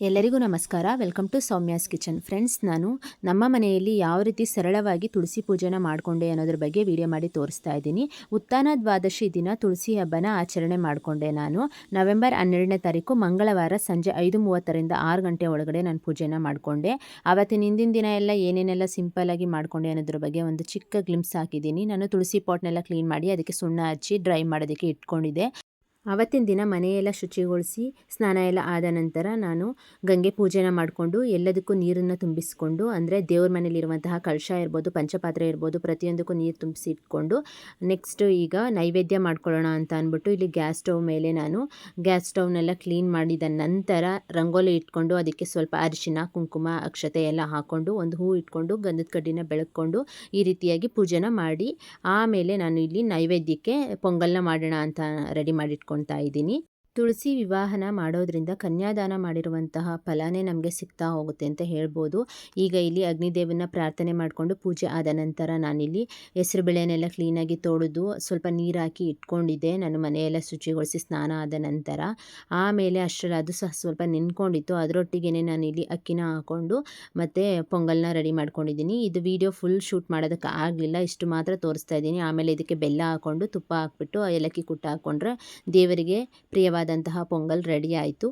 ಎಲ್ಲರಿಗೂ ನಮಸ್ಕಾರ. Welcome to Soumya's kitchen friends ನಾನು ನಮ್ಮ ಮನೆಯಲ್ಲಿ ಯಾವ ರೀತಿ ಸರಳವಾಗಿ ತುಳಸಿ ಪೂಜೆನ ಮಾಡಿಕೊಂಡೆ ಅನ್ನೋದ್ರ ಬಗ್ಗೆ ವಿಡಿಯೋ ಮಾಡಿ ತೋರಿಸ್ತಾ ಇದ್ದೀನಿ. ಉತ್ಥಾನ ದ್ವಾದಶಿ ದಿನ ತುಳಸಿ ಹಬ್ಬನ ಆಚರಣೆ ಮಾಡಿಕೊಂಡೆ ನಾನು. ನವೆಂಬರ್ ಹನ್ನೆರಡನೇ ತಾರೀಕು ಮಂಗಳವಾರ ಸಂಜೆ ಐದು ಮೂವತ್ತರಿಂದ ಆರು ಗಂಟೆ ಒಳಗಡೆ ನಾನು ಪೂಜೆನ ಮಾಡಿಕೊಂಡೆ. ಆವತ್ತಿನ ಹಿಂದಿನ ದಿನ ಎಲ್ಲ ಏನೇನೆಲ್ಲ ಸಿಂಪಲ್ಲಾಗಿ ಮಾಡಿಕೊಂಡೆ ಅನ್ನೋದ್ರ ಬಗ್ಗೆ ಒಂದು ಚಿಕ್ಕ ಗ್ಲಿಮ್ಸ್ ಹಾಕಿದ್ದೀನಿ. ನಾನು ತುಳಸಿ ಪಾಟ್ನೆಲ್ಲ ಕ್ಲೀನ್ ಮಾಡಿ ಅದಕ್ಕೆ ಸುಣ್ಣ ಹಚ್ಚಿ ಡ್ರೈ ಮಾಡೋದಕ್ಕೆ ಇಟ್ಕೊಂಡಿದ್ದೆ. ಆವತ್ತಿನ ದಿನ ಮನೆಯೆಲ್ಲ ಶುಚಿಗೊಳಿಸಿ ಸ್ನಾನ ಎಲ್ಲ ಆದ ನಂತರ ನಾನು ಗಂಗೆ ಪೂಜೆನ ಮಾಡಿಕೊಂಡು ಎಲ್ಲದಕ್ಕೂ ನೀರನ್ನು ತುಂಬಿಸಿಕೊಂಡು, ಅಂದರೆ ದೇವ್ರ ಮನೇಲಿರುವಂತಹ ಕಳಶ ಇರ್ಬೋದು, ಪಂಚಪಾತ್ರೆ ಇರ್ಬೋದು, ಪ್ರತಿಯೊಂದಕ್ಕೂ ನೀರು ತುಂಬಿಸಿ ಇಟ್ಕೊಂಡು ನೆಕ್ಸ್ಟ್ ಈಗ ನೈವೇದ್ಯ ಮಾಡ್ಕೊಳ್ಳೋಣ ಅಂತ ಅಂದ್ಬಿಟ್ಟು ಇಲ್ಲಿ ಗ್ಯಾಸ್ ಸ್ಟವ್ ಮೇಲೆ ನಾನು ಗ್ಯಾಸ್ ಸ್ಟೌವ್ನೆಲ್ಲ ಕ್ಲೀನ್ ಮಾಡಿದ ನಂತರ ರಂಗೋಲಿ ಇಟ್ಕೊಂಡು ಅದಕ್ಕೆ ಸ್ವಲ್ಪ ಅರಿಶಿನ, ಕುಂಕುಮ, ಅಕ್ಷತೆ ಎಲ್ಲ ಹಾಕ್ಕೊಂಡು ಒಂದು ಹೂ ಇಟ್ಕೊಂಡು ಗಂಧದ ಕಡ್ಡಿನ ಬೆಳಕೊಂಡು ಈ ರೀತಿಯಾಗಿ ಪೂಜೆನ ಮಾಡಿ, ಆಮೇಲೆ ನಾನು ಇಲ್ಲಿ ನೈವೇದ್ಯಕ್ಕೆ ಪೊಂಗಲ್ನ ಮಾಡೋಣ ಅಂತ ರೆಡಿ ಮಾಡಿಟ್ಕೊಂಡು. ಇದ್ದೀನಿ. ತುಳಸಿ ವಿವಾಹನ ಮಾಡೋದ್ರಿಂದ ಕನ್ಯಾದಾನ ಮಾಡಿರುವಂತಹ ಫಲನೇ ನಮಗೆ ಸಿಗ್ತಾ ಹೋಗುತ್ತೆ ಅಂತ ಹೇಳ್ಬೋದು. ಈಗ ಇಲ್ಲಿ ಅಗ್ನಿದೇವನ ಪ್ರಾರ್ಥನೆ ಮಾಡಿಕೊಂಡು ಪೂಜೆ ಆದ ನಂತರ ನಾನಿಲ್ಲಿ ಹೆಸರು ಬೇಳೆನೆಲ್ಲ ಕ್ಲೀನಾಗಿ ತೊಳೆದು ಸ್ವಲ್ಪ ನೀರು ಹಾಕಿ ಇಟ್ಕೊಂಡಿದ್ದೆ. ನಾನು ಮನೆಯೆಲ್ಲ ಶುಚಿಗೊಳಿಸಿ ಸ್ನಾನ ಆದ ನಂತರ ಆಮೇಲೆ ಅಷ್ಟರಲ್ಲಿ ಅದು ಸಹ ಸ್ವಲ್ಪ ನಿಂತ್ಕೊಂಡಿತ್ತು. ಅದರೊಟ್ಟಿಗೆ ನಾನಿಲ್ಲಿ ಅಕ್ಕಿನ ಹಾಕ್ಕೊಂಡು ಮತ್ತು ಪೊಂಗಲ್ನ ರೆಡಿ ಮಾಡ್ಕೊಂಡಿದ್ದೀನಿ. ಇದು ವಿಡಿಯೋ ಫುಲ್ ಶೂಟ್ ಮಾಡೋದಕ್ಕೆ ಆಗಲಿಲ್ಲ. ಇಷ್ಟು ಮಾತ್ರ ತೋರಿಸ್ತಾ ಇದ್ದೀನಿ. ಆಮೇಲೆ ಇದಕ್ಕೆ ಬೆಲ್ಲ ಹಾಕ್ಕೊಂಡು ತುಪ್ಪ ಹಾಕ್ಬಿಟ್ಟು, ಏಲಕ್ಕಿ ಕುಟ್ಟ ಹಾಕ್ಕೊಂಡ್ರೆ ದೇವರಿಗೆ ಪ್ರಿಯವಾದ ಆದಂತಹ ಪೊಂಗಲ್ ರೆಡಿ ಆಯಿತು.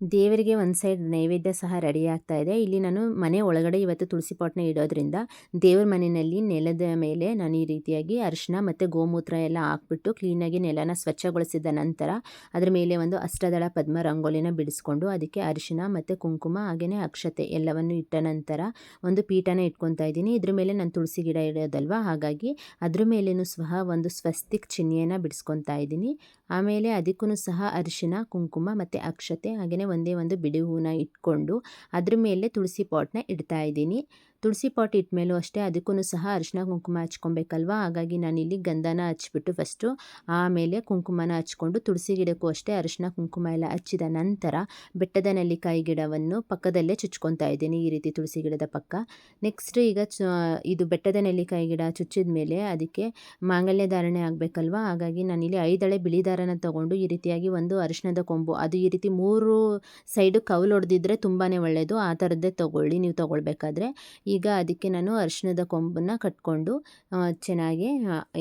ದೇವರಿಗೆ ಒಂದು ಸೈಡ್ ನೈವೇದ್ಯ ಸಹ ರೆಡಿ ಆಗ್ತಾ ಇದೆ. ಇಲ್ಲಿ ನಾನು ಮನೆ ಒಳಗಡೆ ಇವತ್ತು ತುಳಸಿ ಪಾಟ್ನ ಇಡೋದ್ರಿಂದ ದೇವರ ಮನೆಯಲ್ಲಿ ನೆಲದ ಮೇಲೆ ನಾನು ಈ ರೀತಿಯಾಗಿ ಅರಿಶಿನ ಮತ್ತು ಗೋಮೂತ್ರ ಎಲ್ಲ ಹಾಕ್ಬಿಟ್ಟು ಕ್ಲೀನಾಗಿ ನೆಲನ ಸ್ವಚ್ಛಗೊಳಿಸಿದ ನಂತರ ಅದರ ಮೇಲೆ ಒಂದು ಅಷ್ಟದಳ ಪದ್ಮ ರಂಗೋಲಿನ ಬಿಡಿಸ್ಕೊಂಡು ಅದಕ್ಕೆ ಅರಿಶಿನ ಮತ್ತು ಕುಂಕುಮ ಹಾಗೆಯೇ ಅಕ್ಷತೆ ಎಲ್ಲವನ್ನು ಇಟ್ಟ ನಂತರ ಒಂದು ಪೀಠನ ಇಟ್ಕೊತಾ ಇದ್ದೀನಿ. ಇದ್ರ ಮೇಲೆ ನಾನು ತುಳಸಿ ಗಿಡ ಇಡೋದಲ್ವ? ಹಾಗಾಗಿ ಅದ್ರ ಮೇಲೇನೂ ಸಹ ಒಂದು ಸ್ವಸ್ತಿಕ್ ಚಿಹ್ನೆಯನ್ನು ಬಿಡಿಸ್ಕೊತಾ ಇದ್ದೀನಿ. ಆಮೇಲೆ ಅದಕ್ಕೂ ಸಹ ಅರಿಶಿನ ಕುಂಕುಮ ಮತ್ತು ಅಕ್ಷತೆ ಹಾಗೆಯೇ ಒಂದೇ ಒಂದು ಬಿಡಿ ಹೂವನ್ನ ಇಟ್ಕೊಂಡು ಅದ್ರ ಮೇಲೆ ತುಳಸಿ ಪಾಟ್ನ ಇಡ್ತಾ ಇದ್ದೀನಿ. ತುಳಸಿ ಪಾಟ್ ಇಟ್ಮೇಲೂ ಅಷ್ಟೇ ಅದಕ್ಕೂ ಸಹ ಅರಿಶಿನ ಕುಂಕುಮ ಹಚ್ಕೊಬೇಕಲ್ವ? ಹಾಗಾಗಿ ನಾನಿಲ್ಲಿ ಗಂಧನ ಹಚ್ಬಿಟ್ಟು ಫಸ್ಟು ಆಮೇಲೆ ಕುಂಕುಮನ ಹಚ್ಕೊಂಡು ತುಳಸಿ ಗಿಡಕ್ಕೂ ಅಷ್ಟೇ ಅರಿಶಿನ ಕುಂಕುಮ ಎಲ್ಲ ಹಚ್ಚಿದ ನಂತರ ಬೆಟ್ಟದ ನೆಲ್ಲಿಕಾಯಿ ಗಿಡವನ್ನು ಪಕ್ಕದಲ್ಲೇ ಚುಚ್ಕೊತಾ ಇದ್ದೀನಿ ಈ ರೀತಿ ತುಳಸಿ ಗಿಡದ ಪಕ್ಕ. ನೆಕ್ಸ್ಟ್ ಈಗ ಇದು ಬೆಟ್ಟದ ನೆಲ್ಲಿಕಾಯಿ ಗಿಡ ಚುಚ್ಚಿದ ಮೇಲೆ ಅದಕ್ಕೆ ಮಾಂಗಲ್ಯ ಧಾರಣೆ ಆಗಬೇಕಲ್ವಾ? ಹಾಗಾಗಿ ನಾನಿಲ್ಲಿ ಐದಳೆ ಬಿಳಿ ದಾರನ ತೊಗೊಂಡು ಈ ರೀತಿಯಾಗಿ ಒಂದು ಅರಿಶಿಣದ ಕೊಂಬು, ಅದು ಈ ರೀತಿ ಮೂರು ಸೈಡು ಕೌಲು ಹೊಡೆದಿದ್ರೆ ತುಂಬಾ ಒಳ್ಳೆಯದು ಆ ಥರದ್ದೇ ತೊಗೊಳ್ಳಿ, ನೀವು ತೊಗೊಳ್ಬೇಕಾದ್ರೆ. ಈಗ ಅದಕ್ಕೆ ನಾನು ಅರಿಶಿಣದ ಕೊಂಬನ್ನು ಕಟ್ಕೊಂಡು ಚೆನ್ನಾಗಿ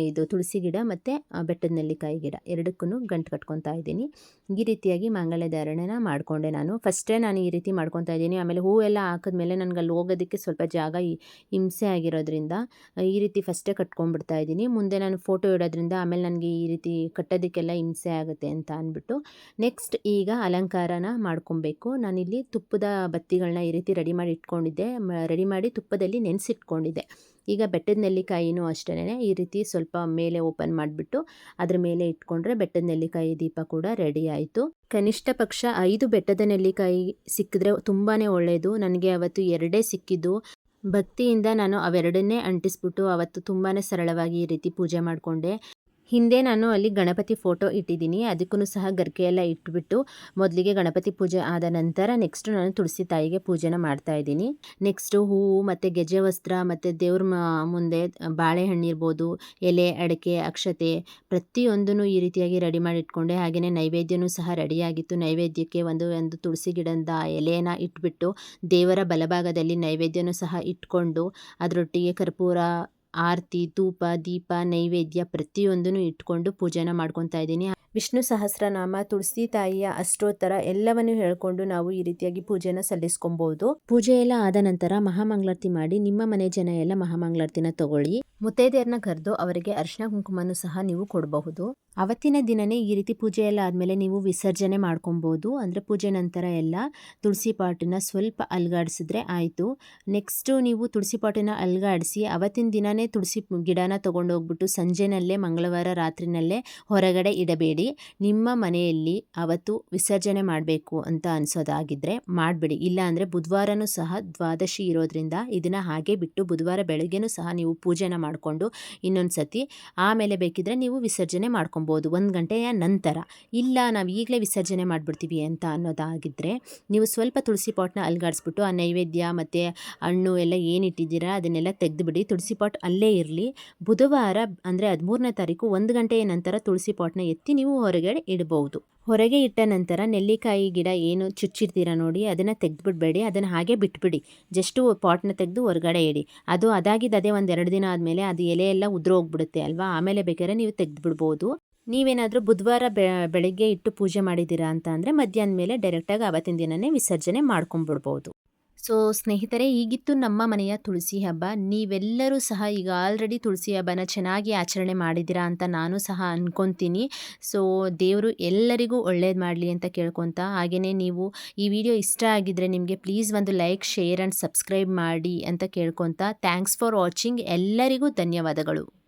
ಇದು ತುಳಸಿ ಗಿಡ ಮತ್ತು ಬೆಟ್ಟದ ನೆಲ್ಲಿಕಾಯಿ ಗಿಡ ಎರಡಕ್ಕೂ ಗಂಟು ಕಟ್ಕೊತಾ ಇದ್ದೀನಿ. ಈ ರೀತಿಯಾಗಿ ಮಾಂಗಲ್ಯ ಧಾರಣೆನ ಮಾಡಿಕೊಂಡೆ ನಾನು. ಫಸ್ಟೇ ನಾನು ಈ ರೀತಿ ಮಾಡ್ಕೊತಾ ಇದ್ದೀನಿ. ಆಮೇಲೆ ಹೂವೆಲ್ಲ ಹಾಕಿದ್ಮೇಲೆ ನನಗೆ ಅಲ್ಲಿ ಹೋಗೋದಕ್ಕೆ ಸ್ವಲ್ಪ ಜಾಗ ಹಿಂಸೆ ಆಗಿರೋದ್ರಿಂದ, ಈ ರೀತಿ ಫಸ್ಟೇ ಕಟ್ಕೊಂಡ್ಬಿಡ್ತಾ ಇದ್ದೀನಿ. ಮುಂದೆ ನಾನು ಫೋಟೋ ಇಡೋದ್ರಿಂದ ಆಮೇಲೆ ನನಗೆ ಈ ರೀತಿ ಕಟ್ಟೋದಕ್ಕೆಲ್ಲ ಹಿಂಸೆ ಆಗುತ್ತೆ ಅಂತ ಅಂದ್ಬಿಟ್ಟು, ನೆಕ್ಸ್ಟ್ ಈಗ ಅಲಂಕಾರನ ಮಾಡ್ಕೊಬೇಕು. ನಾನಿಲ್ಲಿ ತುಪ್ಪದ ಬತ್ತಿಗಳನ್ನ ಈ ರೀತಿ ರೆಡಿ ಮಾಡಿ ಇಟ್ಕೊಂಡಿದ್ದೆ. ರೆಡಿ ಮಾಡಿ ತುಪ್ಪದಲ್ಲಿ ನೆನೆಸಿಟ್ಕೊಂಡಿದ್ದೆ. ಈಗ ಬೆಟ್ಟದ ನೆಲ್ಲಿಕಾಯಿನೂ ಅಷ್ಟೇ ಈ ರೀತಿ ಸ್ವಲ್ಪ ಮೇಲೆ ಓಪನ್ ಮಾಡಿಬಿಟ್ಟು ಅದ್ರ ಮೇಲೆ ಇಟ್ಕೊಂಡ್ರೆ ಬೆಟ್ಟದ ನೆಲ್ಲಿಕಾಯಿ ದೀಪ ಕೂಡ ರೆಡಿ ಆಯಿತು. ಕನಿಷ್ಠ ಪಕ್ಷ ಐದು ಬೆಟ್ಟದ ನೆಲ್ಲಿಕಾಯಿ ಸಿಕ್ಕಿದ್ರೆ ತುಂಬಾ ಒಳ್ಳೆಯದು ನನಗೆ ಅವತ್ತು ಎರಡೇ ಸಿಕ್ಕಿದ್ದು. ಭಕ್ತಿಯಿಂದ ನಾನು ಅವೆರಡನ್ನೇ ಅಂಟಿಸ್ಬಿಟ್ಟು ಅವತ್ತು ತುಂಬಾ ಸರಳವಾಗಿ ಈ ರೀತಿ ಪೂಜೆ ಮಾಡಿಕೊಂಡೆ. ಹಿಂದೆ ನಾನು ಅಲ್ಲಿ ಗಣಪತಿ ಫೋಟೋ ಇಟ್ಟಿದ್ದೀನಿ ಅದಕ್ಕೂ ಸಹ ಗರ್ಕೆ ಎಲ್ಲ ಇಟ್ಬಿಟ್ಟು ಮೊದಲಿಗೆ ಗಣಪತಿ ಪೂಜೆ ಆದ ನಂತರ ನೆಕ್ಸ್ಟ್ ನಾನು ತುಳಸಿ ತಾಯಿಗೆ ಪೂಜೆನ ಮಾಡ್ತಾ ಇದ್ದೀನಿ. ನೆಕ್ಸ್ಟು ಹೂವು ಮತ್ತು ಗೆಜ್ಜೆ ವಸ್ತ್ರ, ಮತ್ತು ದೇವ್ರ ಮುಂದೆ ಬಾಳೆಹಣ್ಣು ಇರ್ಬೋದು, ಎಲೆ, ಅಡಿಕೆ, ಅಕ್ಷತೆ ಪ್ರತಿಯೊಂದನ್ನು ಈ ರೀತಿಯಾಗಿ ರೆಡಿ ಮಾಡಿ ಇಟ್ಕೊಂಡೆ. ಹಾಗೆಯೇ ನೈವೇದ್ಯನೂ ಸಹ ರೆಡಿಯಾಗಿತ್ತು ನೈವೇದ್ಯಕ್ಕೆ ಒಂದು ಒಂದು ತುಳಸಿ ಗಿಡದ ಎಲೆನ ಇಟ್ಬಿಟ್ಟು ದೇವರ ಬಲಭಾಗದಲ್ಲಿ ನೈವೇದ್ಯನೂ ಸಹ ಇಟ್ಕೊಂಡು, ಅದರೊಟ್ಟಿಗೆ ಕರ್ಪೂರ ಆರತಿ ಧೂಪ ದೀಪ ನೈವೇದ್ಯ ಪ್ರತಿಯೊಂದನ್ನು ಇಟ್ಕೊಂಡು ಪೂಜೆನ ಮಾಡ್ಕೊತಾ ಇದ್ದೀನಿ. ವಿಷ್ಣು ಸಹಸ್ರನಾಮ, ತುಳಸಿ ತಾಯಿಯ ಅಷ್ಟೋತ್ತರ ಎಲ್ಲವನ್ನು ಹೇಳ್ಕೊಂಡು ನಾವು ಈ ರೀತಿಯಾಗಿ ಪೂಜೆನ ಸಲ್ಲಿಸ್ಕೊಬಹುದು ಪೂಜೆ ಎಲ್ಲ ಆದ ನಂತರ ಮಹಾಮಂಗಳಾರತಿ ಮಾಡಿ ನಿಮ್ಮ ಮನೆ ಜನ ಎಲ್ಲ ಮಹಾಮಂಗಳಾರತಿನ ತಗೊಳ್ಳಿ. ಮುತ್ತೈದೆಯರನ್ನ ಕರೆದು ಅವರಿಗೆ ಅರ್ಶನ ಕುಂಕುಮನು ಸಹ ನೀವು ಕೊಡಬಹುದು. ಅವತ್ತಿನ ದಿನನೇ ಈ ರೀತಿ ಪೂಜೆ ಎಲ್ಲ ಆದಮೇಲೆ ನೀವು ವಿಸರ್ಜನೆ ಮಾಡ್ಕೊಬಹುದು ಅಂದರೆ ಪೂಜೆ ನಂತರ ಎಲ್ಲ ತುಳಸಿ ಪಾಟನ್ನ ಸ್ವಲ್ಪ ಅಲ್ಗಾಡಿಸಿದ್ರೆ ಆಯಿತು. ನೆಕ್ಸ್ಟು ನೀವು ತುಳಸಿ ಪಾಟನ್ನ ಅಲ್ಗಾಡಿಸಿ ಅವತ್ತಿನ ದಿನನೇ ತುಳಸಿ ಗಿಡನ ತೊಗೊಂಡೋಗ್ಬಿಟ್ಟು ಸಂಜೆನಲ್ಲೇ ಮಂಗಳವಾರ ರಾತ್ರಿನಲ್ಲೇ ಹೊರಗಡೆ ಇಡಬೇಡಿ. ನಿಮ್ಮ ಮನೆಯಲ್ಲಿ ಅವತ್ತು ವಿಸರ್ಜನೆ ಮಾಡಬೇಕು ಅಂತ ಅನಿಸೋದಾಗಿದ್ದರೆ ಮಾಡಬೇಡಿ. ಇಲ್ಲಾಂದರೆ ಬುಧವಾರನೂ ಸಹ ದ್ವಾದಶಿ ಇರೋದ್ರಿಂದ ಇದನ್ನು ಹಾಗೆ ಬಿಟ್ಟು ಬುಧವಾರ ಬೆಳಗ್ಗೆನೂ ಸಹ ನೀವು ಪೂಜೆನ ಮಾಡಿಕೊಂಡು ಇನ್ನೊಂದು ಸತಿ ಆಮೇಲೆ ಬೇಕಿದ್ರೆ ನೀವು ವಿಸರ್ಜನೆ ಮಾಡ್ಕೊಬೋದು ಒಂದು ಗಂಟೆಯ ನಂತರ. ಇಲ್ಲ ನಾವು ಈಗಲೇ ವಿಸರ್ಜನೆ ಮಾಡಿಬಿಡ್ತೀವಿ ಅಂತ ಅನ್ನೋದಾಗಿದ್ದರೆ ನೀವು ಸ್ವಲ್ಪ ತುಳಸಿ ಪಾಟ್ನ ಅಲ್ಗಾಡಿಸ್ಬಿಟ್ಟು ಆ ನೈವೇದ್ಯ ಮತ್ತು ಹಣ್ಣು ಎಲ್ಲ ಏನಿಟ್ಟಿದ್ದೀರಾ ಅದನ್ನೆಲ್ಲ ತೆಗೆದುಬಿಡಿ. ತುಳಸಿ ಪಾಟ್ ಅಲ್ಲೇ ಇರಲಿ. ಬುಧವಾರ ಅಂದರೆ ಹದಿಮೂರನೇ ತಾರೀಕು ಒಂದು ಗಂಟೆಯ ನಂತರ ತುಳಸಿ ಪಾಟ್ನ ಎತ್ತಿ ನೀವು ನೀವು ಹೊರಗಡೆ ಇಡಬಹುದು ಹೊರಗೆ ಇಟ್ಟ ನಂತರ ನೆಲ್ಲಿಕಾಯಿ ಗಿಡ ಏನು ಚುಚ್ಚಿರ್ತೀರ ನೋಡಿ, ಅದನ್ನು ತೆಗೆದುಬಿಡ್ಬೇಡಿ, ಅದನ್ನು ಹಾಗೆ ಬಿಟ್ಬಿಡಿ. ಜಸ್ಟು ಪಾಟ್ನ ತೆಗೆದು ಹೊರಗಡೆ ಇಡಿ. ಅದು ಅದಾಗಿದ್ದು ಅದೇ ಒಂದು ಎರಡು ದಿನ ಆದಮೇಲೆ ಅದು ಎಲೆ ಎಲ್ಲ ಉದುರೋಗ್ಬಿಡುತ್ತೆ ಅಲ್ವಾ? ಆಮೇಲೆ ಬೇಕಾದ್ರೆ ನೀವು ತೆಗೆದುಬಿಡ್ಬೋದು. ನೀವೇನಾದರೂ ಬುಧವಾರ ಬೆಳಗ್ಗೆ ಇಟ್ಟು ಪೂಜೆ ಮಾಡಿದ್ದೀರಾ ಅಂತ ಅಂದರೆ ಮಧ್ಯಾಹ್ನ ಮೇಲೆ ಡೈರೆಕ್ಟಾಗಿ ಆವತ್ತಿನ ದಿನವೇ ವಿಸರ್ಜನೆ ಮಾಡ್ಕೊಂಬಿಡ್ಬೋದು ಸೊ, ಸ್ನೇಹಿತರೆ, ಈಗಿತ್ತು ನಮ್ಮ ಮನೆಯ ತುಳಸಿ ಹಬ್ಬ. ನೀವೆಲ್ಲರೂ ಸಹ ಈಗ ಆಲ್ರೆಡಿ ತುಳಸಿ ಹಬ್ಬನ ಚೆನ್ನಾಗಿ ಆಚರಣೆ ಮಾಡಿದ್ದೀರಾ ಅಂತ ನಾನು ಸಹ ಅಂದ್ಕೊತೀನಿ ಸೊ, ದೇವರು ಎಲ್ಲರಿಗೂ ಒಳ್ಳೇದು ಮಾಡಲಿ ಅಂತ ಕೇಳ್ಕೊತ. ಹಾಗೆಯೇ ನೀವು ಈ ವಿಡಿಯೋ ಇಷ್ಟ ಆಗಿದ್ದರೆ ನಿಮಗೆ ಪ್ಲೀಸ್ ಒಂದು ಲೈಕ್ ಶೇರ್ ಆ್ಯಂಡ್ ಸಬ್ಸ್ಕ್ರೈಬ್ ಮಾಡಿ ಅಂತ ಕೇಳ್ಕೊತ. ಥ್ಯಾಂಕ್ಸ್ ಫಾರ್ ವಾಚಿಂಗ್ ಎಲ್ಲರಿಗೂ ಧನ್ಯವಾದಗಳು.